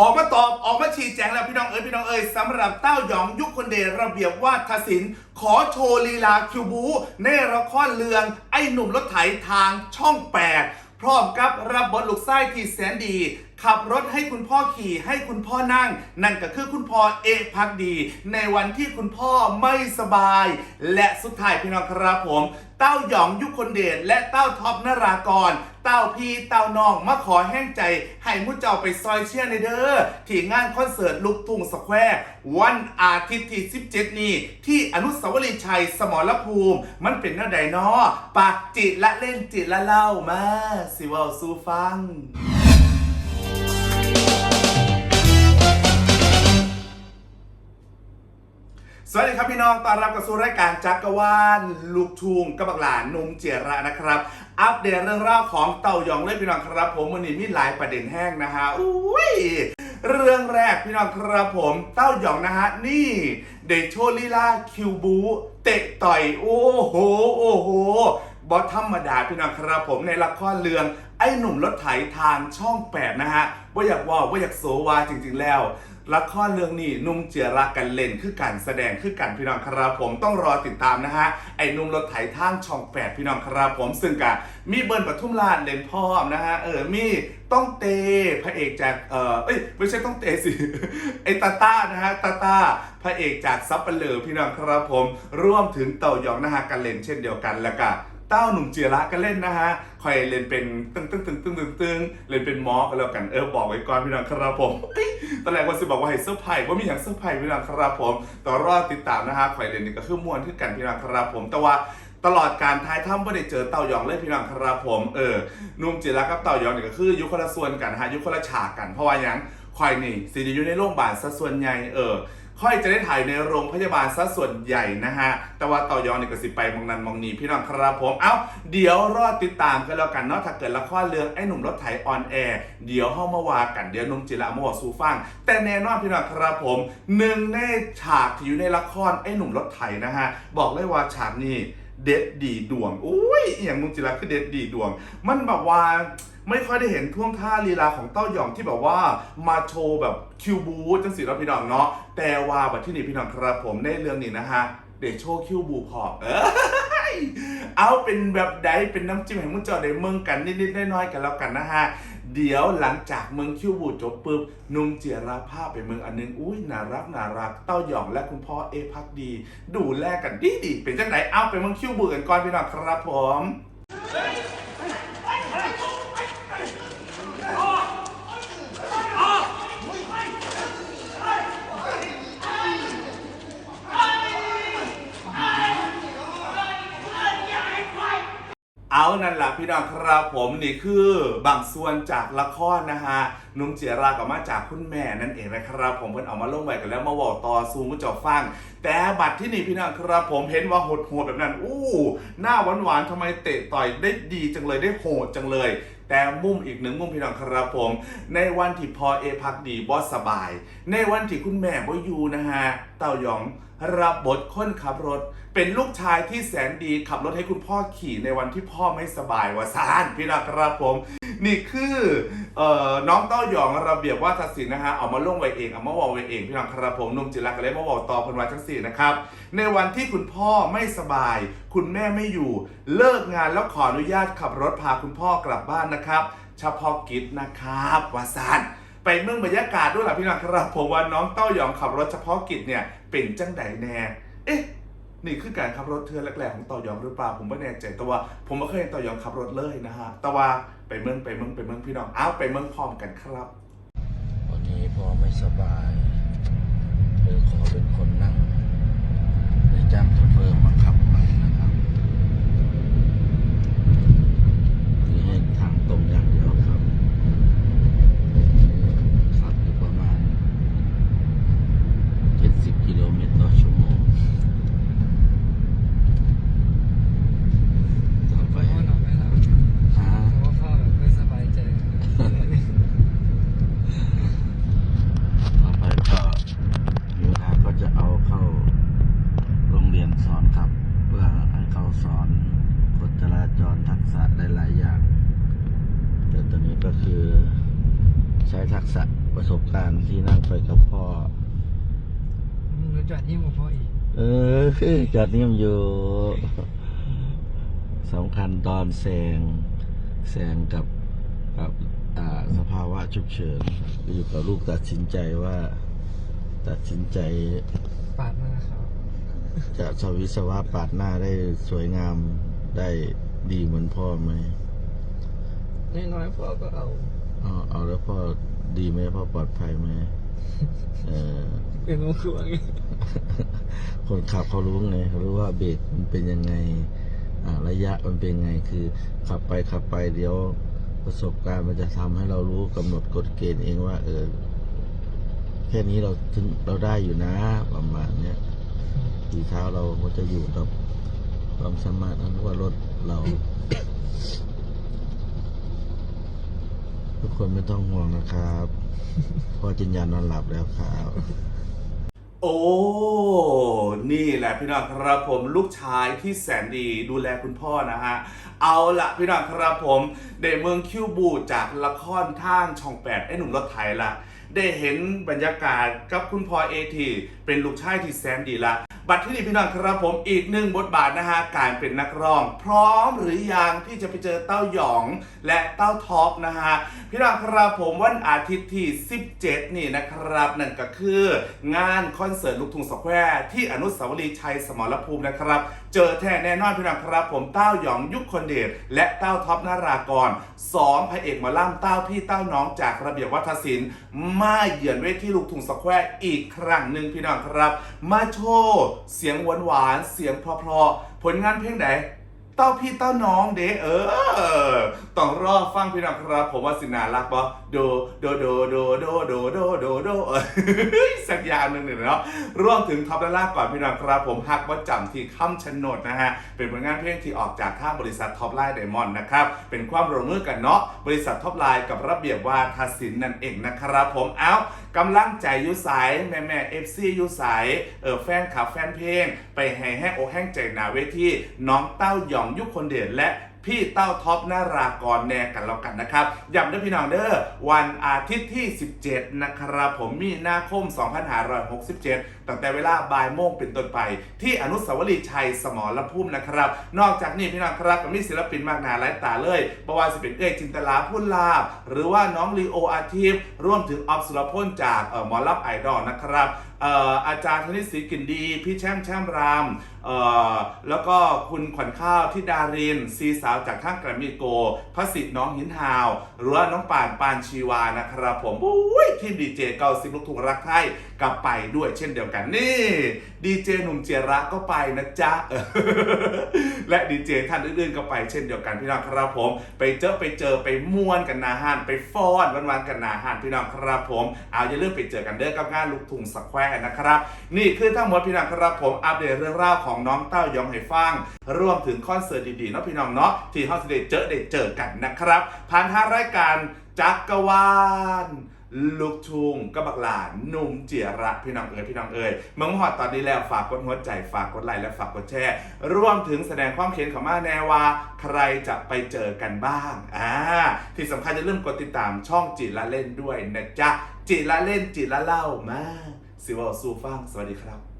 ออกมาตอบออกมาชี้แจงแล้วพี่น้องเอ๋ยพี่น้องเอ๋ยสำหรับเต้าหยองยุคคนเดระเบียบวาทศิลป์ขอโชว์ลีลาคิวบู ในละครเรื่อง ไอ้หนุ่มรถไถทางช่อง 8 พร้อมกับรับบทลูกไส้ที่แสนดี ขับรถให้คุณพ่อขี่ให้คุณพ่อนั่ง นั่นก็คือคุณพ่อเอกพักดี ในวันที่คุณพ่อไม่สบาย และสุดท้ายพี่น้องครับผม เต้าหยองยุคคนเดชและเต้าท็อปนารากร เต้าพี่เต้าน้องมาขอแห้งใจ ให้มุเจ้าไปซอยเชียร์ในเด้อที่งานคอนเสิร์ตลูกทุ่งสแควร์วันอาทิตย์ที่ 17 นี้ ที่อนุสาวรีย์ชัยสมรภูมิ มันเป็นหน้าใดนาะปากจิตละเล่นจิตละเล่ามาสิว่าสู้ฟัง สวัสดีครับพี่น้องต้อนรับกับสู่รายการจักรวาลลูกทุ่งกับบักหลานนุ่มเจียระนะครับ อัปเดตเรื่องราวของเต่าหยองเล่ยพี่น้องครับ ผมวันนี้มีหลายประเด็นแห้งนะฮะอุ้ยเรื่องแรกพี่น้องครับผมเต้าหยองนะฮะนี่เดโชลีลาคิวบูเตะต่อยโอ้โหโอ้โหบอสธรรมดาพี่น้องครับผมในละครเรื่องไอ้หนุ่มรถไถทางช่อง 8 นะฮะว่าอยากว่าว่าอยากโซวาจริง ๆ แล้ว ละครเรื่องนี้นุ่มเจียรักกันเล่นคือการแสดงคือการพี่น้องครับผมต้องรอติดตามนะฮะไอ้นุ่มรถไถทางช่อง8พี่น้องครับผมซึ่งกะมีเบิร์นปทุมราชเล่นพร้อมนะฮะเออมีต้องเตพระเอกจากเออเอ้ยไม่ใช่ต้องเตสิไอ้ตาต้านะฮะตาต้าพระเอกจากซับเปลือพี่น้องครับผมร่วมถึงเต่าหยองนะฮะกันเล่นเช่นเดียวกันแล้วก็ เต้าหนุ่มเจียระก็เล่นนะฮะคอยเล่นเป็นตึงตึงตึงตึงตึงตึงเล่นเป็นมอก็แล้วกันเออบอกไว้ก่อนพี่น้องครับผมตอนแรกว่าสิบอกว่าให้เซอร์ไพรส์ว่ามีอย่างเซอร์ไพรส์พี่น้องครับผมต่อรอติดตามนะฮะคอยเล่นนี่ก็คือมวนที่กันพี่น้องครับผมแต่ว่าตลอดการท้ายถ้ำไม่ได้เจอเต่ายองเลยพี่น้องครับผมเออหนุ่มเจียระกับเต่ายองนี่ก็คืออยุคนละส่วนกันฮะอยุคนละฉากกันเพราะว่าอย่างคอยนี่สิจะอยู่ในโรงพยาบาลซะส่วนใหญ่เออ ค่อยจะได้ถ่ายในโรงพยาบาลซะส่วนใหญ่นะฮะ แต่ว่าต่อยอนนี่ก็สิไปมองนันมองนีพี่น้องครับผม เอ้า เดี๋ยวรอติดตามกันแล้วกันเนาะ ถ้าเกิดละครเรื่องไอ้หนุ่มรถไถออนแอร์ เดี๋ยวห้องมาวากัน เดี๋ยวนุ่มจิระมาบอสูฟัง แต่แน่นอนพี่น้องครับผม หนึ่งในฉากที่อยู่ในละครไอ้หนุ่มรถไถนะฮะ บอกเลยว่าฉากนี้ เด็ดดีดวงอุ้ยอย่างนุ่มจิระคือเด็ดดีดวง มันแบบว่าไม่ค่อยได้เห็นท่วงท่าลีลาของเต้าหยองที่แบบว่ามาโชว์แบบคิวบูจังสีเราพี่น้องเนาะแต่ว่าบัดที่นี่พี่น้องครับผมในเรื่องนี้นะฮะเดโชว์คิวบูพอเอยเอาเป็นแบบใดเป็นน้ำจิ้มแห่งมุงจอได้เมืองกันนิดๆน้อยๆกันแล้วกันนะฮะ เดี๋ยวหลังจากเมืองคิวบูจบปุ๊บนุ่มเจียราภาพไปเมืองอันนึงอุ้ยน่ารักน่ารักเต้าหยองและคุณพ่อเอพักดี ดูแลกันดีดีเป็นจังไหนเอาไปเมืองคิวบูกันก่อนพี่น้องครับผม เอานั่นแหละพี่น้องครับผมนี่คือบางส่วนจากละครนะฮะนุ่มเจียรากับมาจากคุณแม่นั่นเองนะครับ ผมเพิ่นเอามาลงไว้กันแล้วมาบอกต่อซูมุจอฟัง แต่บัตรที่นี่พี่น้องครับผมเห็นว่าโหดๆแบบนั้น อู้หน้าหวานๆทำไมเตะต่อยได้ดีจังเลยได้โหดจังเลย แต่มุมอีกหนึ่งมุมพี่น้องครับผม ในวันที่พอเอพักดีบอสสบาย ในวันที่คุณแม่บ่อยู่นะฮะเต้ายอง รับบทคนขับรถ เป็นลูกชายที่แสนดีขับรถให้คุณพ่อขี่ในวันที่พ่อไม่สบายวะซานพี่น้องครับผม นี่คือเอ่อน้องเต้าหยองระเบียบว่าทศิลป์นะฮะเอามาลงไว้เองเอามาบอไว้เองพี่น้องครับผมนุ่มจิรักก็เลยมาบอกต่อพันวัจังสี่นะครับ ในวันที่คุณพ่อไม่สบาย คุณแม่ไม่อยู่ เลิกงานแล้วขออนุญาตขับรถพาคุณพ่อกลับบ้านนะครับเฉพาะกิจนะครับวาซานไปเมืองบรรยากาศด้วยล่ะพี่น้องครับผมว่าน้องเต้าหยองขับรถเฉพาะกิจเนี่ย เป็นจังไดแน่เอ๊ะนี่คือการขับรถเทือแรกๆของต่อยองหรือเปล่าผมไม่แน่ใจแต่ว่าผมไม่เคยเห็นต่อยองขับรถเลยนะฮะแต่ว่าไปเมืองไปเมืองไปเมืองพี่น้องอ้าวไปเมืองพร้อมกันครับวันนี้พอไม่สบายเลยขอเป็นคนนั่งในจ้างเพิ่มมาครับนี่ให้ทางตรงอย่างเดียวครับขับอยู่ประมาณ 70 กิโลเมตรต่อชั่วโมงต่อไป พ่อนอนไม่หลับ หา เพราะว่าพ่อแบบไม่สบายใจ ต่อไปก็ยูทาก็จะเอาเข้าโรงเรียนสอนขับ การที่นั่งไปกับพ่อ มึงรู้จักที่หมูพ่ออีกเออจอดนิ่มอยู่สำคัญตอนแซงแซงกับกับอ่าสภาวะฉุกเฉินอยู่กับลูกตัดสินใจว่า ตัดสินใจปาดหน้าเขาจะสวิศวะปาดหน้าได้สวยงามได้ดีเหมือนพ่อไหมน้อยๆพ่อก็เอาเอาเอาแล้วพ่อดีไหมพ่อปลอดภัยไหม เออเป็นวงคือว่าไงคนขับเขารู้ไงเขารู้ว่าเบรกมันเป็นยังไงอ่าระยะมันเป็นไงคือ ขับไปขับไปเดี๋ยวประสบการณ์มันจะทำให้เรารู้กำหนดกฎเกณฑ์เองว่า เออ แค่นี้เราถึงเราได้อยู่นะประมาณเนี้ยทีเท้าเราก็จะอยู่กับความสามารถนั้นว่ารถเรา คนไม่ต้องห่วงนะครับเพ่อจินยานอนหลับแล้วครับ โอ้ นี่แหละพี่น้องครับผมลูกชายที่แสนดีดูแลคุณพ่อนะฮะ เอาละพี่น้องครับผมได้เมืองคิวบูจากละครทางช่องแปดไอ้หนุ่มรถไถละ ได้เห็นบรรยากาศกับคุณพ่อเอทีเป็นลูกชายที่แสนดีละบัตรที่นี่พี่น้องครับผมอีกหนึ่งบทบาทนะฮะการเป็นนักร้อง พร้อมหรือยังที่จะไปเจอเต้าหยองและเต้าท็อปนะฮะพี่น้องครับผมวันอาทิตย์ที่ 17 นี่นะครับ นั่นก็คืองานคอนเสิร์ตลูกทุ่งสแควร์ที่อนุสาวรีย์ชัยสมรภูมินะครับ เจอแท้แน่นอนพี่น้องครับผมเต้าหยองยุคคนเดชและเต้าท็อปนารากรสองพระเอกมาล่ำเต้าพี่เต้าน้องจากระเบียบวัฒนศิลป์มาเยือนเวทีลูกทุ่งสแควร์อีกครั้งหนึ่งพี่น้องครับ มาโชว์เสียงหวานหวานๆเสียงเพราะๆผลงานเพลงไหน เต้าพี่เต้าน้องเด้เออต้องรอฟังพี่น้องครับ ผมว่าสินารักบ่โดโดโดโดโดโดโดโดโดสักอย่างหนึ่งเนี่ยเนาะรวมถึงท็อปและลากก่อนพี่น้องครับ ผมฮักว่าจำที่คำชะโนดนะฮะ เป็นผลงานเพลงที่ออกจากข้างบริษัทท็อปไลน์ไดมอนด์นะครับ เป็นความร่วมมือกันเนาะบริษัทท็อปไลน์กับระเบียบวาทศิลป์นั่นเองนะครับ ผมเอ้า กำลังใจอยุสายแม่แม่เอฟซียุสายเออแฟนขับแฟนเพลง ไปแห่แห้งอกแห้งใจหนาเวทีน้องเต้าหยองยุคคนเด่นและ พี่เต้าท็อปนารากรแน่กันแล้วกันนะครับย้ำด้วยพี่น้องเด้อวันอาทิตย์ที่ 17 นะครับผมมีนาคม 2567 ตั้งแต่เวลาบ่ายโมงเป็นต้นไป ที่อนุสาวรีย์ชัยสมรภูมินะครับ นอกจากนี้พี่น้องครับก็มีศิลปินมากหนาหลายตาเลยบว่าจะเป็นเอ้ยจินตลาพุ่นลาบ หรือว่าน้องลีโออาทิตย์รวมถึงออฟสุรพลจากหมอลับไอดอลนะครับอาจารย์ธนิศรีกลินดี พี่แช่มแช่มรามแล้วก็คุณขวัญข้าวที่ดารินซีสาวจากข้างแกรมมี่โกพระสิทธิ์น้องหินฮาว หรือว่าน้องป่านปานชีวานะครับผมอุ้ยทีมดีเจเกาซิบลูกทุ่งรักไทยก็ไปด้วยเช่นเดียวกันนี่ดีเจหนุ่มเจระก็ไปนะจ๊ะและดีเจท่านอื่นๆก็ไปเช่นเดียวกันพี่น้องครับผม ไปเจอไปเจอไปม่วนกันนาฮานไปฟ้อนวันๆกันนาฮานพี่น้องครับผมเอาอย่าลืมไปเจอกันเด้อกับงานลูกทุ่งสแควร์นะครับ นี่คือทั้งหมดพี่น้องครับผมอัปเดตเรื่องราวของน้องเต้ายองให้ฟังรวมถึงคอนเสิร์ตดีๆเนาะพี่น้องเนาะที่เฮาสิได้เจอได้เจอกันนะครับผ่านทางรายการจักรวาล ลูกทุ่งกระบักหลานหนุ่มเจียระพี่น้องเอ๋ยพี่น้องเอ๋ยเมืองหอดตอนนี้แล้วฝากกดหัวใจฝากกดไลค์และฝากกดแชร์รวมถึงแสดงความเขียนของมาแนว่า ใครจะไปเจอกันบ้างอ่าที่สำคัญจะเริ่มกดติดตามช่องจิละเล่นด้วยนะจ๊ะจิละเล่นจิละเล่ามาสิวาสู้ฟังสวัสดีครับ